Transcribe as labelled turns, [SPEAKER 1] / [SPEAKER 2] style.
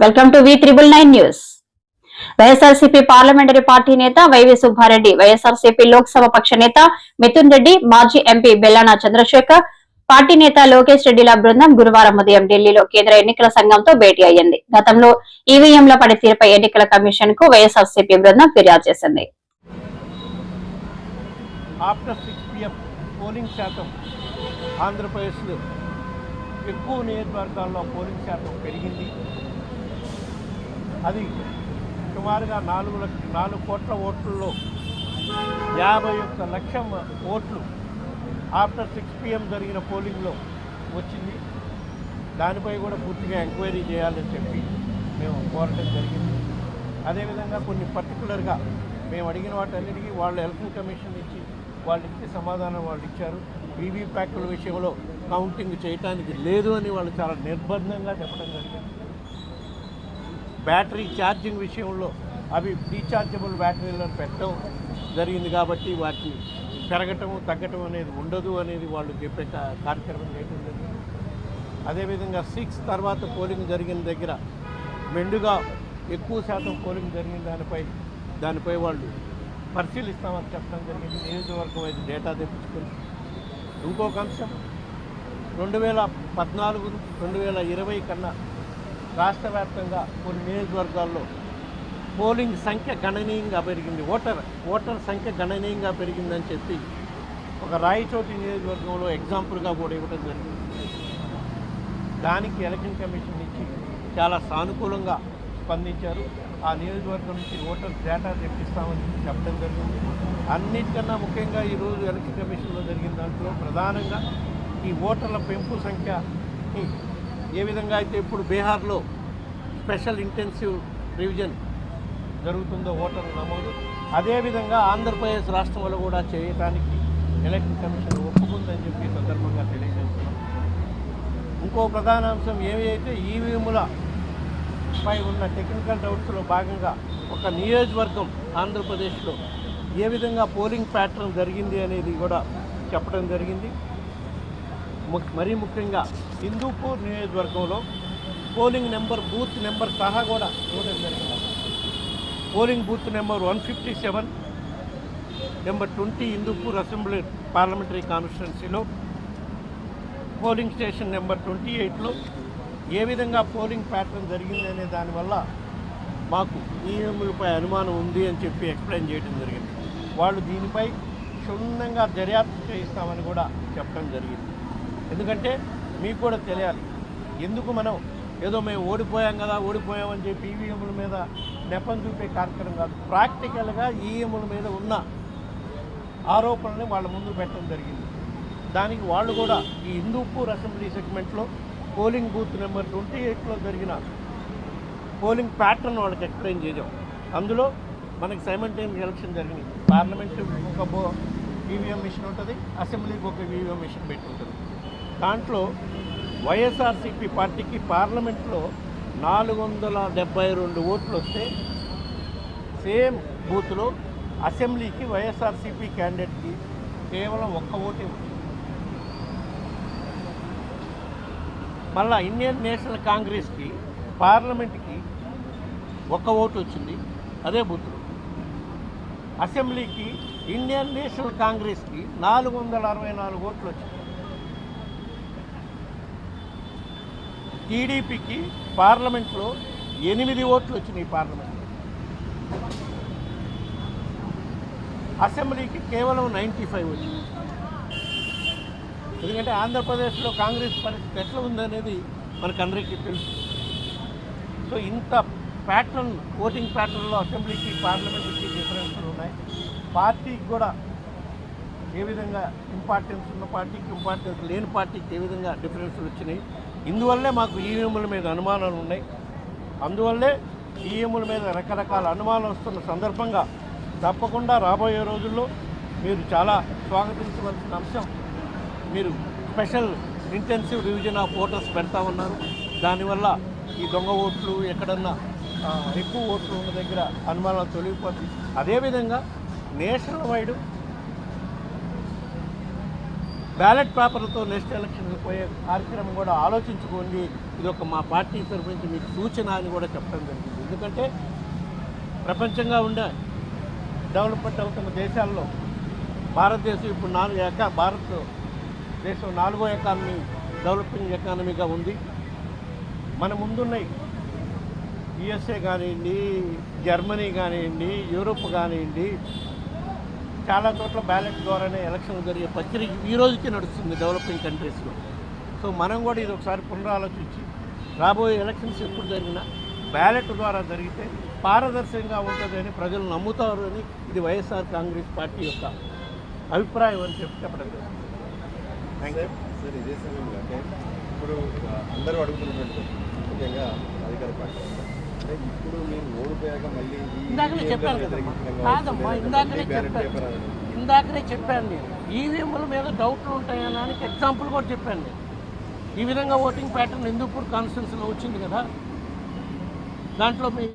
[SPEAKER 1] Welcome to V triple nine news YSRCP parliamentary party నేత వైవి సుబ్బారెడ్డి వైఎస్ఆర్సీపీ లోక్సభ పక్ష నేత మిథున్ రెడ్డి మాజీ ఎంపీ బెల్లానా చంద్రశేఖర్ పార్టీ నేత లోకేష్ రెడ్డిల బృందం గురువారం ఉదయం ఢిల్లీలో కేంద్ర ఎన్నికల సంఘంతో భేటీ అయ్యింది. గతంలో ఈవీఎంల పనితీరుపై ఎన్నికల కమిషన్కు వైఎస్ఆర్సీపీ బృందం ఫిర్యాదు చేసింది.
[SPEAKER 2] పోలింగ్ శాతం ఆంధ్రప్రదేశ్లో ఎక్కువ నియోజకవర్గాల్లో పోలింగ్ శాతం పెరిగింది. అది సుమారుగా నాలుగు లక్ష నాలుగు కోట్ల ఓట్లలో యాభై ఒక్క లక్షం ఓట్లు ఆఫ్టర్ సిక్స్ పిఎం జరిగిన పోలింగ్లో వచ్చింది. దానిపై కూడా పూర్తిగా ఎంక్వైరీ చేయాలని చెప్పి మేము కోరటం జరిగింది. అదేవిధంగా కొన్ని పర్టికులర్గా మేము అడిగిన వాటన్నిటికీ వాళ్ళు ఎలక్షన్ కమిషన్ ఇచ్చి వాళ్ళు ఇచ్చే సమాధానం వాళ్ళు ఇచ్చారు. వీవీ ప్యాక్ల విషయంలో కౌంటింగ్ చేయటానికి లేదు అని వాళ్ళు చాలా నిర్బంధంగా చెప్పడం జరిగింది. బ్యాటరీ ఛార్జింగ్ విషయంలో అవి రీఛార్జబుల్ బ్యాటరీలను పెట్టడం జరిగింది కాబట్టి వాటిని పెరగటం తగ్గటం అనేది ఉండదు అనేది వాళ్ళు చెప్పే కార్యక్రమం చేయడం జరిగింది. అదేవిధంగా సిక్స్ తర్వాత పోలింగ్ జరిగిన దగ్గర మెండుగా ఎక్కువ శాతం పోలింగ్ జరిగిన దానిపై దానిపై వాళ్ళు పరిశీలిస్తామని చెప్పడం జరిగింది. నియోజకవర్గం అయితే డేటా తెప్పించుకుని. ఇంకొక అంశం. రెండు వేల పద్నాలుగు రెండు వేల ఇరవై కన్నా రాష్ట్ర వ్యాప్తంగా కొన్ని నియోజకవర్గాల్లో పోలింగ్ సంఖ్య గణనీయంగా పెరిగింది. ఓటర్ ఓటర్ సంఖ్య గణనీయంగా పెరిగిందని చెప్పి ఒక రాయచోటి నియోజకవర్గంలో ఎగ్జాంపుల్గా కూడా ఇవ్వడం జరిగింది. దానికి ఎలక్షన్ కమిషన్ నుంచి చాలా సానుకూలంగా స్పందించారు. ఆ నియోజకవర్గం నుంచి ఓటర్ డేటా తెప్పిస్తామని చెప్పడం జరిగింది. అన్నిటికన్నా ముఖ్యంగా ఈరోజు ఎలక్షన్ కమిషన్లో జరిగిన దాంట్లో ప్రధానంగా ఈ ఓటర్ల పెంపు సంఖ్య ఏ విధంగా అయితే ఇప్పుడు బీహార్లో స్పెషల్ ఇంటెన్సివ్ రివిజన్ జరుగుతుందో ఓటర్ల నమోదు అదేవిధంగా ఆంధ్రప్రదేశ్ రాష్ట్రంలో కూడా చేయటానికి ఎలక్షన్ కమిషన్ ఒప్పుకుందని చెప్పి సందర్భంగా తెలియజేస్తున్నాం. ఇంకో ప్రధాన అంశం ఏవి అయితే ఈవీఎంల పై ఉన్న టెక్నికల్ డౌట్స్లో భాగంగా ఒక నియోజకవర్గం ఆంధ్రప్రదేశ్లో ఏ విధంగా పోలింగ్ ప్యాటర్న్ జరిగింది అనేది కూడా చెప్పడం జరిగింది. ము- మరీ ముఖ్యంగా హిందూపూర్ నియోజకవర్గంలో పోలింగ్ నెంబర్ బూత్ నెంబర్ సహా కూడా ఇవ్వడం జరిగింది. Polling booth number one fifty seven number twenty Hindupur assembly parliamentary కాన్స్టిట్యున్సీలో పోలింగ్ స్టేషన్ నెంబర్ ట్వంటీ ఎయిట్లో ఏ విధంగా పోలింగ్ ప్యాటర్న్ జరిగింది అనే దానివల్ల మాకు ఈఎంలపై అనుమానం ఉంది అని చెప్పి ఎక్స్ప్లెయిన్ చేయడం జరిగింది. వాళ్ళు దీనిపై క్షుణ్ణంగా దర్యాప్తు చేయిస్తామని కూడా చెప్పడం జరిగింది. ఎందుకంటే మీకు కూడా తెలియాలి. ఎందుకు మనం ఏదో మేము ఓడిపోయాం కదా ఓడిపోయామని చెప్పి ఈవీఎంల మీద నెపం చూపే కార్యక్రమం కాదు. ప్రాక్టికల్గా ఈవీఎంల మీద ఉన్న ఆరోపణల్ని వాళ్ళ ముందు పెట్టడం జరిగింది. దానికి వాళ్ళు కూడా ఈ హిందూపూర్ అసెంబ్లీ సెగ్మెంట్లో పోలింగ్ బూత్ నెంబర్ ట్వంటీ ఎయిట్లో జరిగిన పోలింగ్ ప్యాటర్న్ వాళ్ళకి ఎక్స్ప్లెయిన్ చేసాం అందులో మనకి సైమల్టైన్ ఎలక్షన్ జరిగినాయి పార్లమెంట్ ఒక బో ఈవీఎం మిషన్ ఉంటుంది అసెంబ్లీకి ఒక ఈవీఎం మిషన్ పెట్టి ఉంటుంది. దాంట్లో వైఎస్ఆర్సీపీ పార్టీకి పార్లమెంట్లో నాలుగు వందల డెబ్బై రెండు ఓట్లు వస్తే సేమ్ బూత్లో అసెంబ్లీకి వైఎస్ఆర్సీపీ క్యాండిడేట్కి కేవలం ఒక్క ఓటే ఉంది. మళ్ళా ఇండియన్ నేషనల్ కాంగ్రెస్కి పార్లమెంట్కి ఒక్క ఓటు వచ్చింది అదే బూత్లో. అసెంబ్లీకి ఇండియన్ నేషనల్ కాంగ్రెస్కి నాలుగు వందల అరవై నాలుగు ఓట్లు వచ్చింది. టీడీపీకి పార్లమెంట్లో ఎనిమిది ఓట్లు వచ్చినాయి పార్లమెంట్ అసెంబ్లీకి కేవలం నైంటీ ఫైవ్ వచ్చింది ఎందుకంటే ఆంధ్రప్రదేశ్లో కాంగ్రెస్ పరిస్థితి ఎట్లా ఉందనేది మనకందరికీ తెలుసు. సో ఇంత ప్యాటర్న్ ఓటింగ్ ప్యాటర్న్లో అసెంబ్లీకి పార్లమెంట్కి డిఫరెన్స్లు ఉన్నాయి. పార్టీకి కూడా ఏ విధంగా ఇంపార్టెన్స్ ఉన్న పార్టీకి ఇంపార్టెన్స్ లేని పార్టీకి ఏ విధంగా డిఫరెన్స్లు వచ్చినాయి. ఇందువల్లే మాకు ఈవీఎంల మీద అనుమానాలు ఉన్నాయి. అందువల్లే ఈవీఎంల మీద రకరకాల అనుమానాలు వస్తున్న సందర్భంగా తప్పకుండా రాబోయే రోజుల్లో మీరు చాలా స్వాగతించవలసిన అంశం మీరు special intensive revision of voters పెడతా ఉన్నారు. దానివల్ల ఈ దొంగ ఓట్లు ఎక్కడన్నా ఎక్కువ ఓట్లు ఉన్న దగ్గర అనుమానాలు తొలగిపోతుంది అదేవిధంగా నేషనల్ వైడ్ బ్యాలెట్ పేపర్లతో నెక్స్ట్ ఎలక్షన్కి పోయే కార్యక్రమం కూడా ఆలోచించుకోండి. ఇది ఒక మా పార్టీ తరఫు నుంచి మీకు సూచన అని కూడా చెప్పడం జరిగింది. ఎందుకంటే ప్రపంచంగా ఉండే డెవలప్మెంట్ అవుతున్న దేశాల్లో భారతదేశం ఇప్పుడు నాలుగు ఎకా భారత్ దేశం నాలుగో ఎకానమీ డెవలపింగ్ ఎకానమీగా ఉంది. మన ముందున్నాయి యుఎస్ఏ కానివ్వండి జర్మనీ కానివ్వండి యూరోప్ కానివ్వండి చాలా చోట్ల బ్యాలెట్ ద్వారానే ఎలక్షన్ జరిగే ప్రక్రియ ఈ రోజుకి నడుస్తుంది డెవలపింగ్ కంట్రీస్లో. సో మనం కూడా ఇది ఒకసారి పునరాలోచించి రాబోయే ఎలక్షన్స్ ఎప్పుడు జరిగినా బ్యాలెట్ ద్వారా జరిగితే పారదర్శకంగా ఉంటుందని ప్రజలు నమ్ముతారు అని ఇది వైఎస్ఆర్ కాంగ్రెస్ పార్టీ యొక్క అభిప్రాయం అని చెప్పి చెప్పడం జరుగుతుంది థ్యాంక్ యూ
[SPEAKER 3] సార్ ఇదే సమయంలో ఇప్పుడు అందరూ అడుగుతున్నటువంటి ముఖ్యంగా అధికార పార్టీ.
[SPEAKER 2] ఇందాకనే చెప్పాను కదమ్మా. కాదమ్మా ఇందాకనే చెప్పాను.
[SPEAKER 3] అని.
[SPEAKER 2] ఇందాకనే చెప్పాను నేను. ఈవీఎంల మీద డౌట్లు ఉంటాయనడానికి ఎగ్జాంపుల్ కూడా చెప్పాను నేను. ఈ విధంగా ఓటింగ్ ప్యాటర్న్ హిందూపూర్ కాన్స్టిట్యున్సీలో వచ్చింది కదా. దాంట్లో మీ